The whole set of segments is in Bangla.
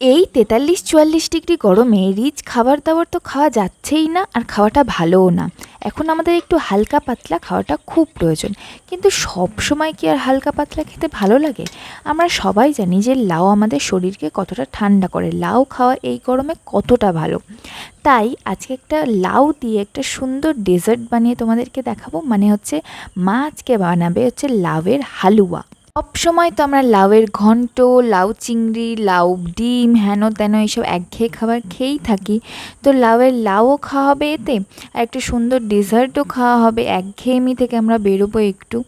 এই তেতাল্লিশ, চুয়াল্লিশ ডিগ্রি গরমে রিচ খাবার দাবার তো খাওয়া যাচ্ছেই না আর খাওয়াটা ভালোও না। এখন আমাদের একটু হালকা পাতলা খাওয়াটা খুব প্রয়োজন। কিন্তু সব সময় কি আর হালকা পাতলা খেতে ভালো লাগে? আমরা সবাই জানি যে লাউ আমাদের শরীরকে কতটা ঠান্ডা করে। লাউ খাওয়া এই গরমে কতটা ভালো। তাই আজকে একটা লাউ দিয়ে একটা সুন্দর ডেজার্ট বানিয়ে তোমাদেরকে দেখাবো। মানে হচ্ছে মা আজকে বানাবে হচ্ছে লাউয়ের হালুয়া। সব সময় তো আমরা লাউয়ের ঘন্ট, লাউ চিংড়ি, লাউ ডিম, হেন তেন এইসব একঘেয়ে খাবার খেয়েই থাকি। তো লাউয়ের লাউও খাওয়া হবে এতে, আর একটা সুন্দর ডেজার্টও খাওয়া হবে। একঘেয়েমি থেকে আমরা বেরোবো একটু।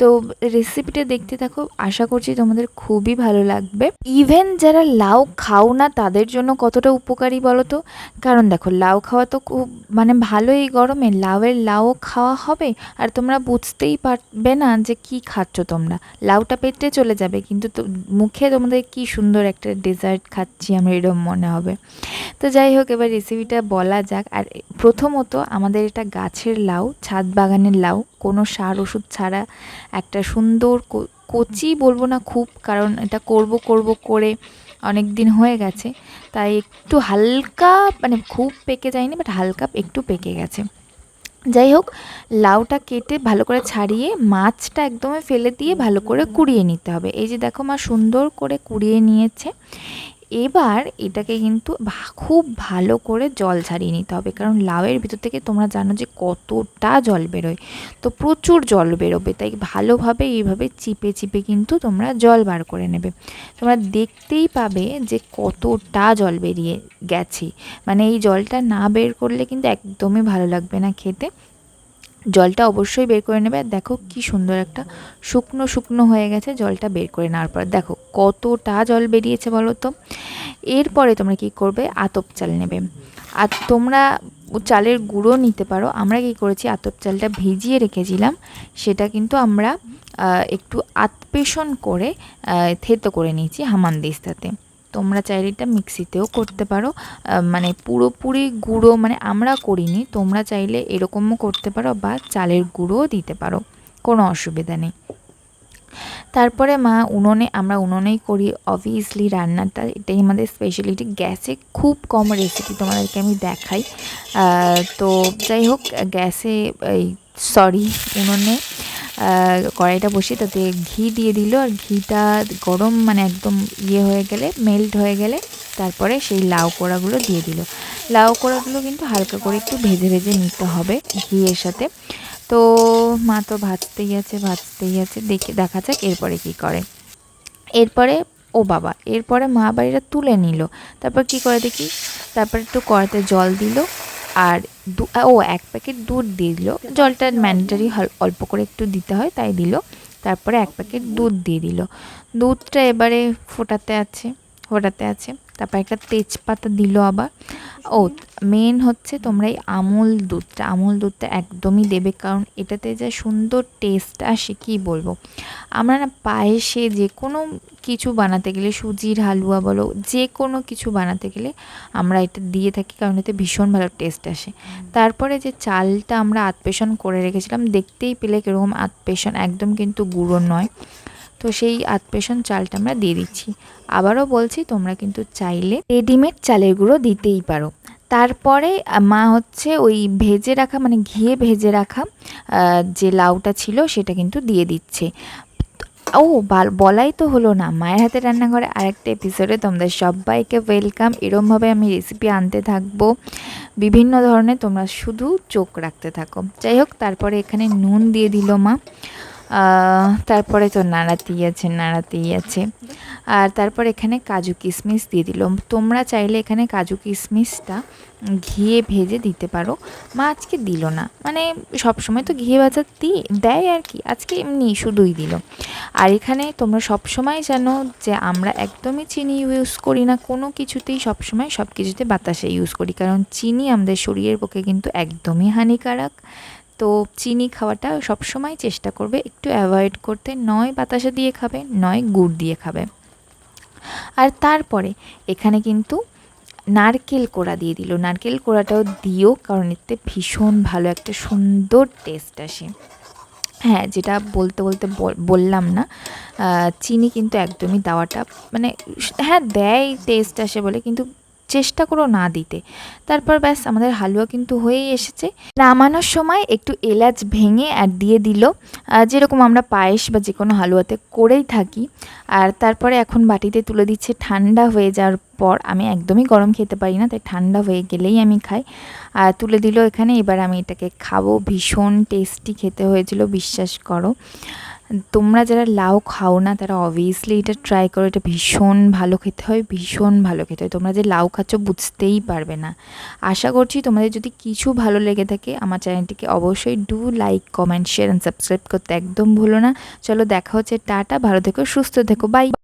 তো রেসিপিটা দেখতে থাকো, আশা করছি তোমাদের খুবই ভালো লাগবে। ইভেন যারা লাউ খাও না, তাদের জন্য কতটা উপকারী বলো তো? কারণ দেখো, লাউ খাওয়া তো খুব মানে ভালো এই গরমে, লাউয়ের লাউও খাওয়া হবে। আর তোমরা বুঝতেই পারবে না যে কি খাচ্ছ তোমরা। লাউটা পেটে চলে যাবে, কিন্তু তো মুখে তোমাদের কি সুন্দর একটা ডেজার্ট খাচ্ছি আমরা এরকম মনে হবে। তো যাই হোক, এবার রেসিপিটা বলা যাক। আর প্রথমত আমাদের এটা গাছের লাউ, ছাদ বাগানের লাউ, কোনো সার ওষুধ ছাড়া একটা সুন্দর কচি বলব না খুব, কারণ এটা করব করব করে অনেক দিন হয়ে গেছে। তাই একটু হালকা মানে খুব পেকে যায়নি বাট হালকা একটু পেকে গেছে। যাই হোক, লাউটা কেটে ভালো করে ছাড়িয়ে মাছটা একদমই ফেলে দিয়ে ভালো করে কুড়িয়ে নিতে হবে। এই যে দেখো মা সুন্দর করে কুড়িয়ে নিয়েছে। এবার এটাকে কিন্তু খুব ভালো করে জল ছাড়িয়ে নিতে হবে। কারণ লাউয়ের ভিতর থেকে তোমরা জানো যে কতটা জল বেরোয়। তো প্রচুর জল বেরোবে, তাই ভালোভাবে এইভাবে চিপে চিপে কিন্তু তোমরা জল বার করে নেবে। তোমরা দেখতেই পাবে যে কতটা জল বেরিয়ে গেছে। মানে এই জলটা না বের করলে কিন্তু একদমই ভালো লাগবে না খেতে। জলটা অবশ্যই বের করে নেবে। আর দেখো কি সুন্দর একটা শুকনো শুকনো হয়ে গেছে, জলটা বের করে নেওয়ার পর। দেখো কতটা জল বেরিয়েছে বলো তো? এরপরে তোমরা কি করবে? আতপ চাল নেবে। আর তোমরা চালের গুঁড়ো নিতে পারো। আমরা কি করেছি? আতপ চালটা ভিজিয়ে রেখেছিলাম। সেটা কিন্তু আমরা একটু আতপেষণ করে থেতো করে নিয়েছি হামানদিস্তাতে। তোমরা চাইলে এটা মিক্সিতেও করতে পারো। মানে পুরোপুরি গুঁড়ো মানে আমরা করিনি, তোমরা চাইলে এরকমও করতে পারো বা চালের গুঁড়োও দিতে পারো, কোনো অসুবিধা নেই। তারপরে মা, উনুনে, আমরা উনুনেই করি। অবভিয়াসলি রান্নাটা, এটাই আমাদের স্পেশালিটি গ্যাসে খুব কম রেসিপি তোমাদেরকে আমি দেখাই। তো যাই হোক, গ্যাসে, এই সরি উনুনে কড়াইটা বসিয়ে তাতে ঘি দিয়ে দিল। আর ঘিটা গরম মানে একদম ইয়ে হয়ে গেলে মেল্ট হয়ে গেলে তারপরে সেই লাউ কোড়াগুলো দিয়ে দিল। লাউ কোড়াগুলো কিন্তু হালকা করে একটু ভেজে ভেজে নিতে হবে ঘিয়ের সাথে। তো মা তো ভাজতেই আছে ভাজতেই আছে। দেখে, দেখা যাক এরপরে কি করে। এরপরে ও বাবা, এরপরে মা বাড়িটা তুলে নিল। তারপর কি করে দেখি? তারপর একটু কড়াতে জল দিল। আর ও, এক প্যাকেট দুধ দিল। জলটা ম্যান্ডারি অল্প করে একটু দিতে হয়, তাই দিল। তারপরে এক প্যাকেট দুধ দিয়ে দিল। দুধটা এবারে ফোটাতে আছে ফোটাতে আছে। তারপর একটা তেজপাতা দিল আবার। ও মেন হচ্ছে তোমরা এই আমুল দুধটা আমুল দুধটা একদমই দেবে, কারণ এটাতে যা সুন্দর টেস্ট আসে, কি বলব? আমরা না পায়েসে যে কোনো কিছু বানাতে গেলে সুজির হালুয়া বলো যে কোনো কিছু বানাতে গেলে আমরা এটা দিয়ে থাকি কারণ এতে ভীষণ ভালো টেস্ট আসে। তারপরে যে চালটা আমরা আতপেষণ করে রেখেছিলাম দেখতেই পেলে কীরকম আতপেষণ একদম কিন্তু গুঁড়ো নয়। তো সেই আতপেষণ চালটা আমরা দিয়ে দিচ্ছি। আবারও বলছি তোমরা কিন্তু চাইলে রেডিমেড চালের গুঁড়ো দিতেই পারো। তারপরে মা হচ্ছে ওই ভেজে রাখা মানে ঘিয়ে ভেজে রাখা যে লাউটা ছিল সেটা কিন্তু দিয়ে দিচ্ছে। ও, বাল- বলাই তো হলো না। মায়ের হাতে রান্নাঘরে আরেকটা এপিসোডে তোমাদের সবাইকে ওয়েলকাম এরমভাবে আমি রেসিপি আনতে থাকব। বিভিন্ন ধরনের তোমরা শুধু চোখ রাখতে থাকো। যাই হোক তারপরে এখানে নুন দিয়ে দিল মা। তারপরে তো নাড়াতেই আছে নাড়াতেই আছে। আর তারপর এখানে কাজু কিশমিশ দিয়ে দিল তোমরা চাইলে এখানে কাজু কিশমিশটা ঘিয়ে ভেজে দিতে পারো। মা আজকে দিল না। মানে সবসময় তো ঘিয়ে ভাজা দি, দেয় আর কি। আজকে এমনি শুধুই দিল। আর এখানে তোমরা সবসময় জানো যে আমরা একদমই চিনি ইউজ করি না। কোনো কিছুতেই সবসময় সব কিছুতে বাতাসে ইউজ করি। কারণ চিনি আমাদের শরীরের পক্ষে কিন্তু একদমই হানিকারক। তো চিনি খাওয়াটা সবসময় চেষ্টা করবে। একটু অ্যাভয়েড করতে। নয় বাতাসা দিয়ে খাবে, নয় গুড় দিয়ে খাবে। আর তারপরে এখানে কিন্তু নারকেল কোড়া দিয়ে দিল। নারকেল কোড়াটাও দিও, কারণ এতে ভীষণ ভালো একটা সুন্দর টেস্ট আসে। হ্যাঁ যেটা বলতে বলতে বল- বললাম না চিনি কিন্তু একদমই দেওয়াটা মানে হ্যাঁ দেয় টেস্ট আসে বলে, কিন্তু চেষ্টা করো না দিতে। তারপর ব্যাস আমাদের হালুয়া কিন্তু হয়েই এসেছে। নামানোর সময় একটু এলাচ ভেঙে আর দিয়ে দিল। যেরকম আমরা পায়েস বা যে কোনো হালুয়াতে করেই থাকি। আর তারপরে এখন বাটিতে তুলে দিচ্ছে ঠান্ডা হয়ে যাওয়ার পর। আমি একদমই গরম খেতে পারি না, তাই ঠান্ডা হয়ে গেলেই আমি খাই। আর তুলে দিল এখানে, এবার আমি এটাকে খাব। ভীষণ টেস্টি খেতে হয়েছিল, বিশ্বাস করো। তোমরা যারা লাউ খাও না, তারা অবভিয়াসলি এটা ট্রাই করো, এটা ভীষণ ভালো খেতে হয়, ভীষণ ভালো খেতে হয়। তোমরা যে লাউ খাচ্ছ, বুঝতেই পারবে না। আশা করছি তোমাদের যদি কিছু ভালো লেগে থাকে, আমার চ্যানেলটিকে অবশ্যই do like comment share and subscribe করতে একদম ভুলো না। চলো দেখা হচ্ছে, টাটা, ভালো থেকো, সুস্থ থেকো বাই